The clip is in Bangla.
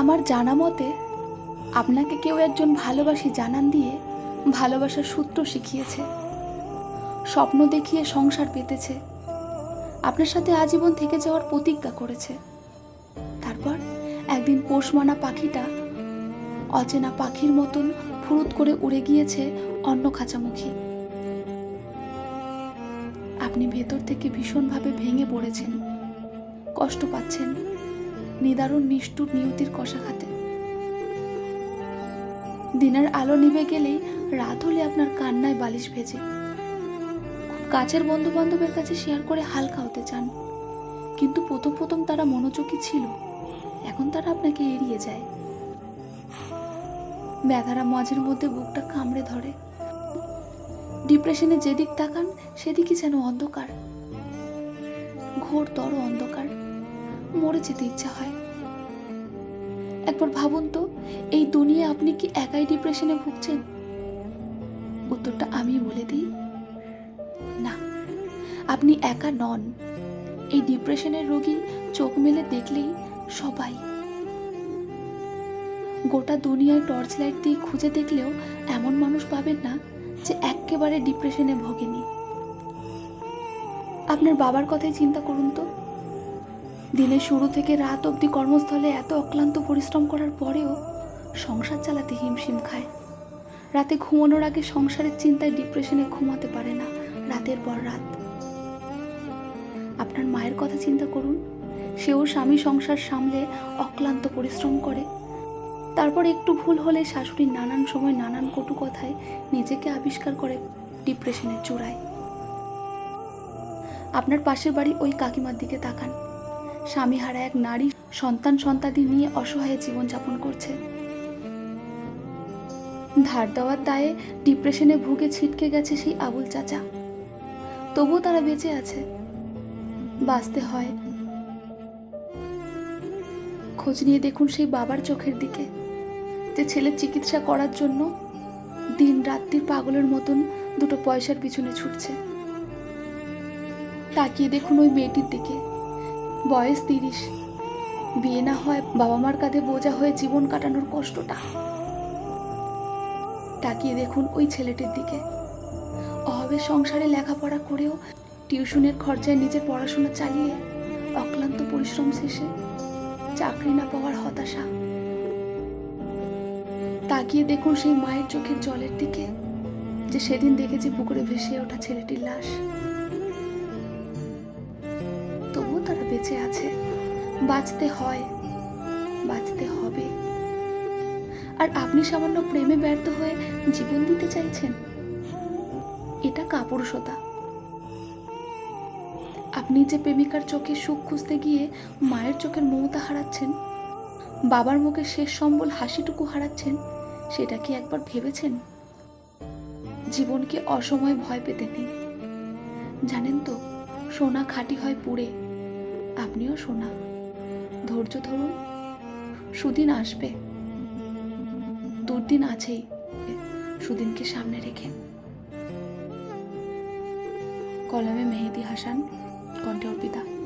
আমার জানা মতে, আপনাকে কেউ একজন ভালোবাসি জানান দিয়ে ভালোবাসার সূত্র শিখিয়েছে, স্বপ্ন দেখিয়ে সংসার পেতেছে, আপনার সাথে আজীবন থেকে যাওয়ার প্রতিজ্ঞা করেছে। তারপর একদিন পোষমানা পাখিটা অচেনা পাখির মতন ফুরুত করে উড়ে গিয়েছে অন্য খাঁচামুখী। আপনি ভেতর থেকে ভীষণভাবে ভেঙে পড়েছেন, কষ্ট পাচ্ছেন নিদারুণ নিষ্ঠুর নিয়তির কষাঘাতে দিনের আলো নিভে গেলেই রাত হলে আপনার কান্নায় বালিশ ভেজে। কাছের বন্ধু বান্ধবের কাছে শেয়ার করে হালকা হতে চান। কিন্তু প্রথম প্রথম তারা মনোযোগী ছিল। এখন তারা আপনাকে এড়িয়ে যায়। ব্যথারা মাঝের মধ্যে বুকটা কামড়ে ধরে। ডিপ্রেশনে যেদিক তাকান, সেদিকই যেন অন্ধকার। ঘোর ঘোরতর অন্ধকার। মরে যেতে ইচ্ছা হয়। একবার ভাবুন তো, এই দুনিয়া আপনি কি একাই ডিপ্রেশনে ভুগছেন? উত্তরটা আমি বলে দিই, না। আপনি একা নন। এই ডিপ্রেশনের রোগী চোখ মেলে দেখলেই সবাই। গোটা দুনিয়ায় টর্চ লাইট দিয়ে খুঁজে দেখলেও এমন মানুষ পাবেন না যে একেবারে ডিপ্রেশনে ভোগেনি। আপনার বাবার কথাই চিন্তা করুন তো। দিনের শুরু থেকে রাত অবধি কর্মস্থলে এত অক্লান্ত পরিশ্রম করার পরেও সংসার চালাতে হিমশিম খায়। রাতে ঘুমানোর আগে সংসারের চিন্তায় ডিপ্রেশনে ঘুমাতে পারে না রাতের পর রাত। আপনার মায়ের কথা চিন্তা করুন। সেও স্বামী সংসার সামলে অক্লান্ত পরিশ্রম করে। তারপর একটু ভুল হলে শাশুড়ির নানান সময় নানান কটু কথায় নিজেকে আবিষ্কার করে ডিপ্রেশনের চূড়ায়। আপনার পাশের বাড়ি ওই কাকিমার দিকে তাকান। স্বামী হারা এক নারী সন্তান সন্তাদি নিয়ে অসহায় জীবনযাপন করছে। ধার দেওয়ার দায়ে ডিপ্রেশনে ভুগে ছিটকে গেছে সেই আবুল চাচা। তবুও তারা বেঁচে আছে। বাঁচতে হয়। খোঁজ নিয়ে দেখুন সেই বাবার চোখের দিকে। যে ছেলের চিকিৎসা করার জন্য দিন রাত্রির পাগলের মতন দুটো পয়সার পিছনে ছুটছে। তাকিয়ে দেখুন ওই মেয়েটির দিকে। বয়স তিরিশ। বিয়ে না হয় বাবা মার কাঁধে বোঝা হয়ে জীবন কাটানোর কষ্টটা। তাকিয়ে দেখুন ওই ছেলেটির দিকে। অভাবের সংসারে লেখাপড়া করেও টিউশনের খরচায় নিজের পড়াশোনা চালিয়ে অক্লান্ত পরিশ্রম শেষে চাকরি না পাওয়ার হতাশা। তাকিয়ে দেখুন সেই মায়ের চোখের জলের দিকে, যে সেদিন দেখেছি পুকুরে ভেসে ওঠা ছেলেটির লাশ। বেঁচে আছে। বাঁচতে হয়, বাঁচতে হবে। আর আপনি সামান্য প্রেমে ব্যর্থ হয়ে জীবন দিতে চাইছেন? এটা কাপুরুষতা। আপনি যে প্রেমিকার চোখে সুখ খুঁজতে গিয়ে মায়ের চোখের মমতা হারাচ্ছেন, বাবার মুখে শেষ সম্বল হাসিটুকু হারাচ্ছেন, সেটা কি একবার ভেবেছেন? জীবনকে অসময়ে ভয় পেতে নেই। জানেন তো, সোনা খাঁটি হয় পুড়ে আপনিও শোনা। ধৈর্য ধরুন, সুদিন আসবে। দুর্দিন আছেই, সুদিনকে সামনে রেখে। কলমে মেহেদি হাসান, কণ্ঠে অর্পিতা।